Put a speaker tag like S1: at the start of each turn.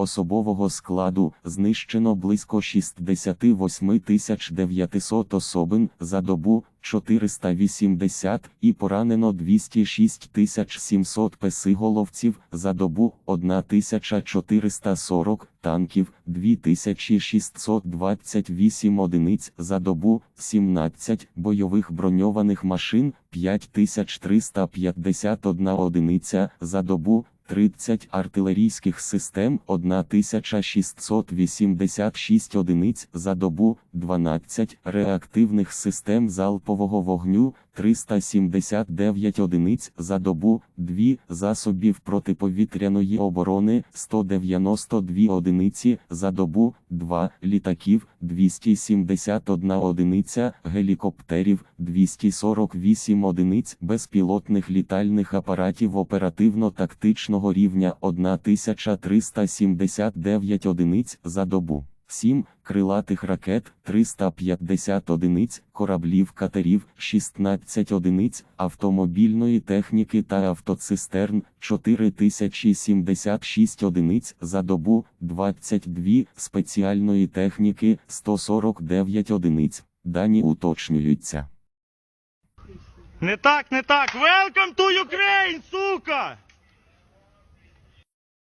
S1: Особового складу знищено близько 68 900 особин за добу 480 і поранено 206 700 песиголовців за добу 1440 танків 2628 одиниць за добу 17 бойових броньованих машин 5351 одиниця за добу 30 артилерійських систем 1686 одиниць за добу, 12 реактивних систем залпового вогню 379 одиниць за добу, 2 засобів протиповітряної оборони 192 одиниці за добу, 2 літаків 271 одиниця, гелікоптерів 248 одиниць безпілотних літальних апаратів оперативно-тактичного рівня 1379 одиниць за добу. 7 крилатих ракет 350 одиниць, кораблів катерів 16 одиниць, автомобільної техніки та автоцистерн 4076 одиниць за добу, 22 спеціальної техніки 149 одиниць. Дані уточнюються.
S2: Не так, не так. Welcome to Ukraine, сука!